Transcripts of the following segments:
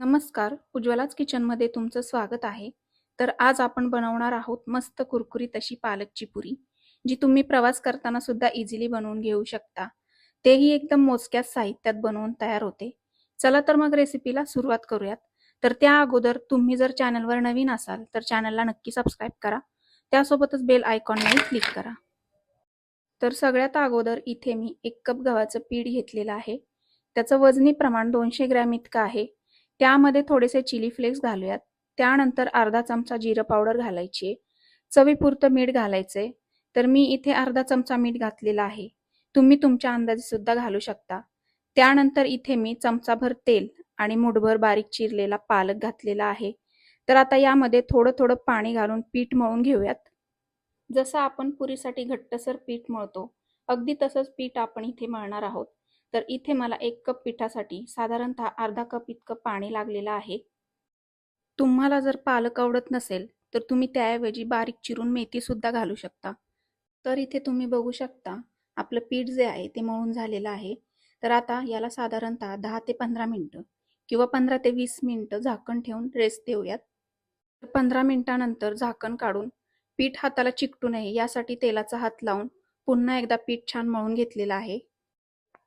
नमस्कार उज्ज्वलाच किचनमध्ये तुमचं स्वागत आहे. तर आज आपण बनवणार आहोत मस्त कुरकुरीत अशी पालकची पुरी जी तुम्ही प्रवास करताना सुद्धा इझिली बनवून घेऊ शकता. तेही एकदम मोजक्याच साहित्यात बनवून तयार होते. चला तर मग रेसिपीला सुरुवात करूयात. तर त्या अगोदर तुम्ही जर चॅनलवर नवीन असाल तर चॅनलला नक्की सबस्क्राईब करा. त्यासोबतच बेल आयकॉनलाही क्लिक करा. तर सगळ्यात अगोदर इथे मी एक कप गव्हाचं पीठ घेतलेलं आहे. त्याचं वजनी प्रमाण दोनशे ग्रॅम इतकं आहे. त्यामध्ये थोडेसे चिली फ्लेक्स घालूयात. त्यानंतर अर्धा चमचा जिरं पावडर घालायची आहे. चवीपुरतं मीठ घालायचंय. तर मी इथे अर्धा चमचा मीठ घातलेला आहे. तुम्ही तुमच्या अंदाजे सुद्धा घालू शकता. त्यानंतर इथे मी चमचाभर तेल आणि मुठभर बारीक चिरलेला पालक घातलेला आहे. तर आता यामध्ये थोडं थोडं पाणी घालून पीठ मळून घेऊयात. जसं आपण पुरीसाठी घट्टसर पीठ मळतो अगदी तसंच पीठ आपण इथे मळणार आहोत. तर इथे मला एक कप पिठासाठी साधारणतः अर्धा कप इतकं पाणी लागलेलं आहे. तुम्हाला जर पालक आवडत नसेल तर तुम्ही त्याऐवजी बारीक चिरून मेथीसुद्धा घालू शकता. तर इथे तुम्ही बघू शकता आपलं पीठ जे आहे ते मळून झालेलं आहे. तर आता याला साधारणतः दहा ते पंधरा मिनटं किंवा पंधरा ते वीस मिनटं झाकण ठेवून रेस्ट देऊयात. पंधरा मिनटानंतर झाकण काढून पीठ हाताला चिकटू नये यासाठी तेलाचा हात लावून पुन्हा एकदा पीठ छान मळून घेतलेलं आहे.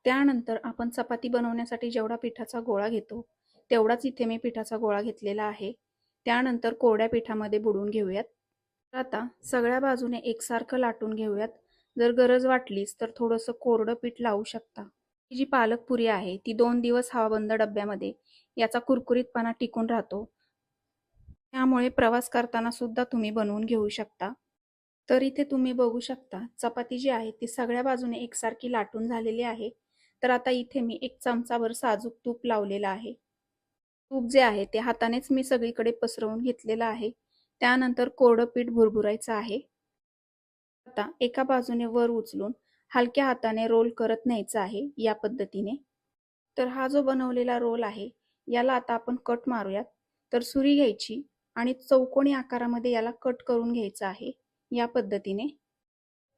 त्यानंतर आपण चपाती बनवण्यासाठी जेवढा पिठाचा गोळा घेतो तेवढाच इथे मी पिठाचा गोळा घेतलेला आहे. त्यानंतर कोरड्या पिठामध्ये बुडून घेऊयात. आता सगळ्या बाजूने एकसारखं लाटून घेऊयात. जर गरज वाटलीच तर थोडंसं कोरडं पीठ लावू शकता. ही जी पालक पुरी आहे ती दोन दिवस हवाबंद डब्यामध्ये याचा कुरकुरीतपणा टिकून राहतो. त्यामुळे प्रवास करताना सुद्धा तुम्ही बनवून घेऊ शकता. तर इथे तुम्ही बघू शकता चपाती जी आहे ती सगळ्या बाजूने एकसारखी लाटून झालेली आहे. तर आता इथे मी एक चमचाभर साजूक तूप लावलेलं आहे. तूप जे आहे ते हातानेच मी सगळीकडे पसरवून घेतलेलं आहे. त्यानंतर कोरडं पीठ भुरभुरायचं आहे. आता एका बाजूने वर उचलून हलक्या हाताने रोल करत न्यायचं आहे या पद्धतीने. तर हा जो बनवलेला रोल आहे याला आता आपण कट मारूयात. तर सुरी घ्यायची आणि चौकोनी आकारामध्ये याला कट करून घ्यायचं आहे या पद्धतीने.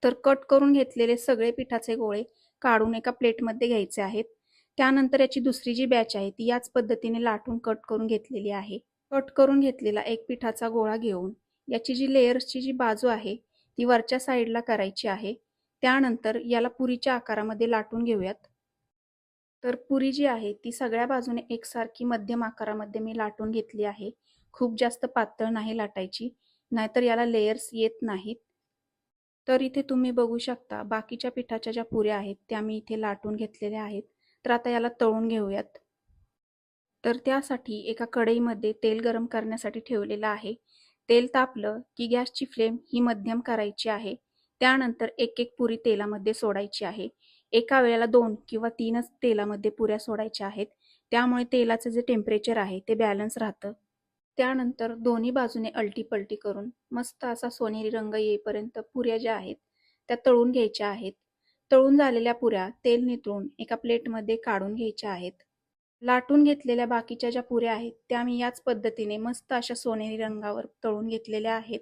तर कट करून घेतलेले सगळे पिठाचे गोळे काढून एका प्लेटमध्ये घ्यायचे आहेत. त्यानंतर याची दुसरी जी बॅच आहे ती याच पद्धतीने लाटून कट करून घेतलेली आहे. कट करून घेतलेला एक पिठाचा गोळा घेऊन याची जी लेयर्सची जी बाजू आहे ती वरच्या साईडला करायची आहे. त्यानंतर याला पुरीच्या आकारामध्ये लाटून घेऊयात. तर पुरी जी आहे ती सगळ्या बाजूने एकसारखी मध्यम आकारामध्ये मी लाटून घेतली आहे. खूप जास्त पातळ नाही लाटायची नाहीतर याला लेयर्स येत नाहीत. तर इथे तुम्ही बघू शकता बाकीच्या पिठाच्या ज्या पुऱ्या आहेत त्या मी इथे लाटून घेतलेल्या आहेत. तर आता याला तळून घेऊयात. तर त्यासाठी एका कढईमध्ये तेल गरम करण्यासाठी ठेवलेलं आहे. तेल तापलं की गॅसची फ्लेम ही मध्यम करायची आहे. त्यानंतर एक एक पुरी तेलामध्ये सोडायची आहे. एका वेळेला दोन किंवा तीनच तेलामध्ये पुऱ्या सोडायच्या आहेत. त्यामुळे तेलाचं जे टेम्परेचर आहे ते बॅलन्स राहतं. त्यानंतर दोन्ही बाजूने अल्टीपलटी करून मस्त असा सोनेरी रंग येईपर्यंत पुऱ्या ज्या आहेत त्या तळून घ्यायच्या आहेत. तळून झालेल्या पुऱ्या तेल नितळून एका प्लेटमध्ये काढून घ्यायच्या आहेत. लाटून घेतलेल्या बाकीच्या ज्या पुऱ्या आहेत त्या मी याच पद्धतीने मस्त अशा सोनेरी रंगावर तळून घेतलेल्या आहेत.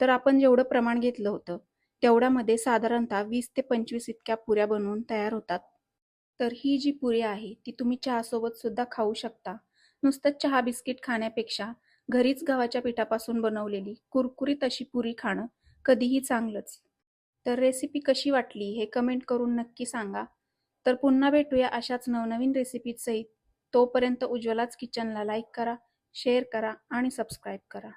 तर आपण जेवढं प्रमाण घेतलं होतं तेवढ्यामध्ये साधारणतः वीस ते पंचवीस इतक्या पुऱ्या बनवून तयार होतात. तर ही जी पुरी आहे ती तुम्ही चहासोबत सुद्धा खाऊ शकता. नुसतं चहा बिस्किट खाण्यापेक्षा घरीच गव्हाच्या पिठापासून बनवलेली कुरकुरीत अशी पुरी खाणं कधीही चांगलंच. तर रेसिपी कशी वाटली हे कमेंट करून नक्की सांगा. तर पुन्हा भेटूया अशाच नवनवीन रेसिपीसहित तोपर्यंत उज्ज्वलाच किचनला लाईक करा शेअर करा आणि सबस्क्राईब करा.